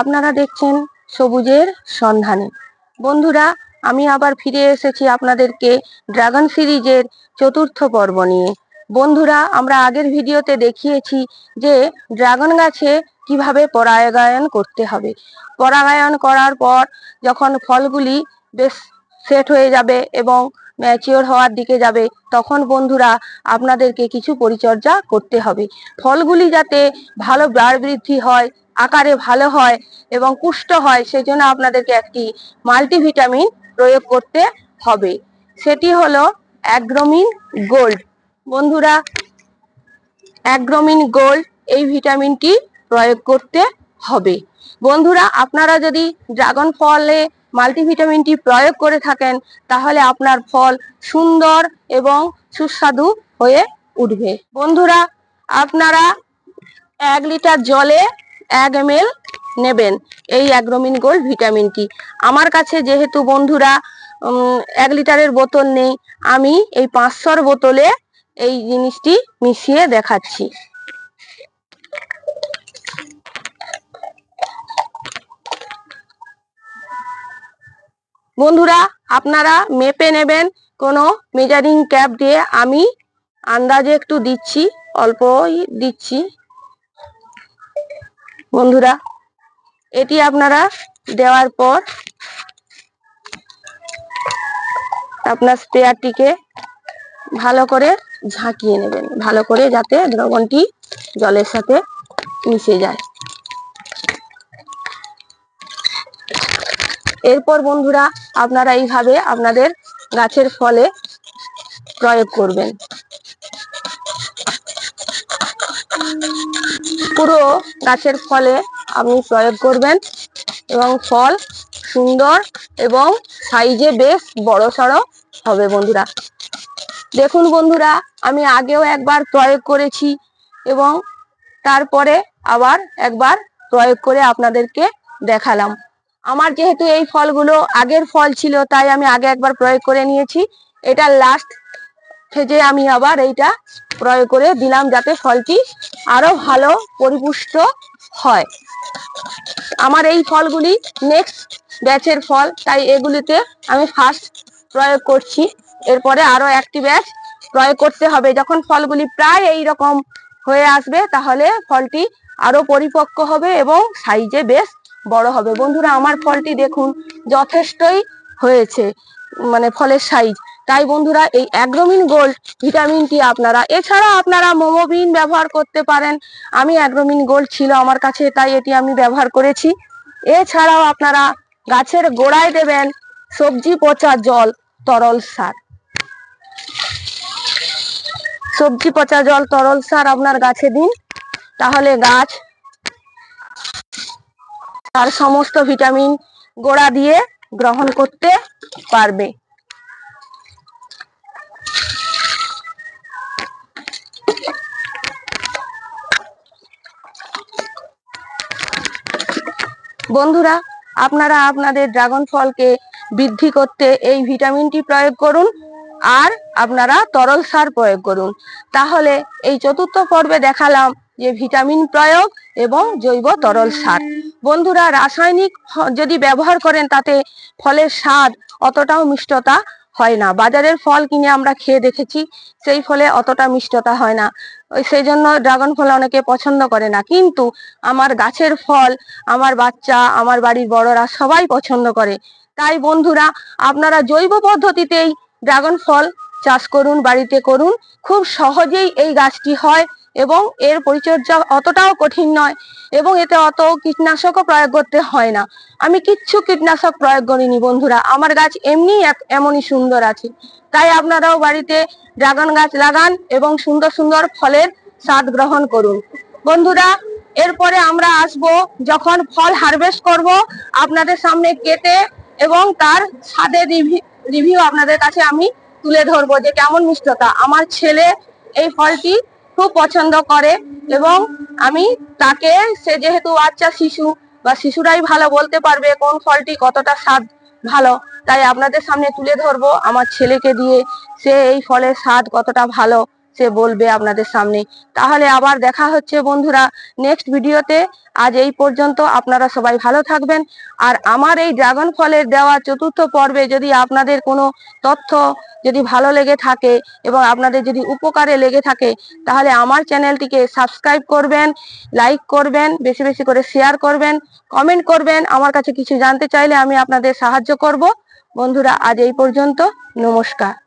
আপনারা দেখছেন সবুজের সন্ধানে। বন্ধুরা, আমি আবার ফিরে এসেছি আপনাদেরকে ড্রাগন সিরিজের চতুর্থ পর্ব নিয়ে। বন্ধুরা, আমরা আগের ভিডিওতে দেখিয়েছি যে ড্রাগন গাছে কীভাবে পরাগায়ন করতে হবে। পরাগায়ন করার পর যখন ফলগুলি বেশ সেট হয়ে যাবে এবং ম্যাচিওর হওয়ার দিকে যাবে, তখন বন্ধুরা আপনাদেরকে কিছু পরিচর্যা করতে হবে। ফলগুলি যাতে ভালো বাড় বৃদ্ধি হয় আকারে ভালো হয় এবং পুষ্ট হয়, সেজন্য আপনাদেরকে একটি মাল্টিভিটামিন প্রয়োগ করতে হবে। সেটি হলো অ্যাগ্রোমিন গোল্ড। বন্ধুরা, অ্যাগ্রোমিন গোল্ড এই ভিটামিনটি প্রয়োগ করতে হবে। বন্ধুরা, আপনারা যদি ড্রাগন ফলে মাল্টিভিটামিনটি প্রয়োগ করে থাকেন, তাহলে আপনার ফল সুন্দর এবং সুস্বাদু হয়ে উঠবে। বন্ধুরা, আপনারা এক লিটার জলে এক এম নেবেন। এই অ্যাগ্রোমিন গোল্ড ভিটামিনটি আমার কাছে যেহেতু বন্ধুরা এক লিটারের বোতল নেই, আমি এই পাঁচশোর বোতলে এই জিনিসটি মিশিয়ে দেখাচ্ছি। বন্ধুরা, আপনারা মেপে নেবেন কোনো মেজারিং ক্যাপ দিয়ে। আমি আন্দাজে একটু দিচ্ছি, অল্পই দিচ্ছি। বন্ধুরা, এটি আপনারা দেওয়ার পর আপনার স্প্রেয়ারটিকে ভালো করে ঝাঁকিয়ে নেবেন। ভালো করে যাতে দ্রবণটি জলের সাথে মিশে যায়। এরপর বন্ধুরা, আপনারা এইভাবে আপনাদের গাছের ফলে প্রয়োগ করবেন। পুরো গাছের ফলে আপনি প্রয়োগ করবেন এবং ফল সুন্দর এবং সাইজে বেশ বড় সড়ো হবে বন্ধুরা। দেখুন বন্ধুরা, আমি আগেও একবার প্রয়োগ করেছি এবং তারপরে আবার একবার প্রয়োগ করে আপনাদেরকে দেখালাম। আমার যেহেতু এই ফলগুলো আগের ফল ছিল, তাই আমি আগে একবার প্রয়োগ করে নিয়েছি। এটা লাস্ট ফেজে আমি আবার এইটা প্রয়োগ করে দিলাম যাতে ফলটি আরও ভালো পরিপুষ্ট হয়। আমার এই ফলগুলি নেক্সট ব্যাচের ফল, তাই এগুলিতে আমি ফার্স্ট প্রয়োগ করছি। এরপরে আরও একটি ব্যাচ প্রয়োগ করতে হবে। যখন ফলগুলি প্রায় এই রকম হয়ে আসবে, তাহলে ফলটি আরও পরিপক্ক হবে এবং সাইজে বেশ বড় হবে। বন্ধুরা, আমার ফলটি দেখুন, যথেষ্টই হয়েছে মানে ফলের সাইজ তাই বন্ধুরা, এই অ্যাগ্রোমিন গোল্ড ভিটামিনটি আপনারা, এছাড়া আপনারা মোমোবিন ব্যবহার করতে পারেন। আমি অ্যাগ্রোমিন গোল্ড ছিল আমার কাছে, তাই এটি আমি ব্যবহার করেছি। এছাড়াও আপনারা গাছের গোড়ায় দেবেন সবজি পচা জল, তরল সার। সবজি পচা জল, তরল সার আপনার গাছে দিন। তাহলে গাছ তার সমস্ত ভিটামিন গোড়া দিয়ে গ্রহণ করতে পারবে। বন্ধুরা, আপনারা আপনাদের ড্রাগন ফলকে বৃদ্ধি করতে এই ভিটামিনটি প্রয়োগ করুন আর আপনারা তরল সার প্রয়োগ করুন। তাহলে এই চতুর্থ পর্বে দেখালাম যে ভিটামিন প্রয়োগ এবং জৈব তরল সার। বন্ধুরা, রাসায়নিক যদি ব্যবহার করেন তাতে ফলের স্বাদ অতটাও মিষ্টতা হয় না। বাজারের ফল কিনে আমরা খেয়ে দেখেছি, সেই ফলে অতটা মিষ্টতা হয় না। সেই জন্য ড্রাগন ফল অনেকে পছন্দ করে না। কিন্তু আমার গাছের ফল, আমার বাচ্চা, আমার বাড়ির বড়রা সবাই পছন্দ করে। তাই বন্ধুরা, আপনারা জৈব পদ্ধতিতেই ড্রাগন ফল চাষ করুন, বাড়িতে করুন। খুব সহজেই এই গাছটি হয়। এবং এর পরিচর্যা অতটাও কঠিন নয় এবং এতে অত কীটনাশকও প্রয়োগ করতে হয় না। আমি কিচ্ছু কীটনাশক প্রয়োগ করিনি বন্ধুরা, আমার গাছ এমনি এমনই সুন্দর আছে। তাই আপনারাও বাড়িতে ড্রাগন গাছ লাগান এবং সুন্দর সুন্দর ফলের স্বাদ গ্রহণ করুন। বন্ধুরা, এরপরে আমরা আসব যখন ফল হারভেস্ট করব আপনাদের সামনে কেটে এবং তার স্বাদের রিভিউ আপনাদের কাছে আমি তুলে ধরবো যে কেমন মিষ্টতা। আমার ছেলে এই ফলটি খুব পছন্দ করে এবং আমি তাকে, সে যেহেতু বাচ্চা শিশু, বা শিশুরাই ভালো বলতে পারবে কোন ফলটি কতটা স্বাদ ভালো, তাই আপনাদের সামনে তুলে ধরবো। আমার ছেলেকে দিয়ে সে এই ফলের স্বাদ কতটা ভালো সে বলবে আপনাদের সামনে। তাহলে আবার দেখা হচ্ছে বন্ধুরা নেক্সট ভিডিওতে আজ এই পর্যন্ত আপনারা সবাই ভালো থাকবেন। আর আমার এই ড্রাগন ফলের দেওয়া চতুর্থ পর্বে যদি আপনাদের কোনো তথ্য যদি ভালো লেগে থাকে এবং আপনাদের যদি উপকারে লেগে থাকে, তাহলে আমার চ্যানেলটিকে সাবস্ক্রাইব করবেন লাইক করবেন, বেশি বেশি করে শেয়ার করবেন কমেন্ট করবেন। আমার কাছে কিছু জানতে চাইলে আমি আপনাদের সাহায্য করব। বন্ধুরা, আজ এই পর্যন্ত। নমস্কার।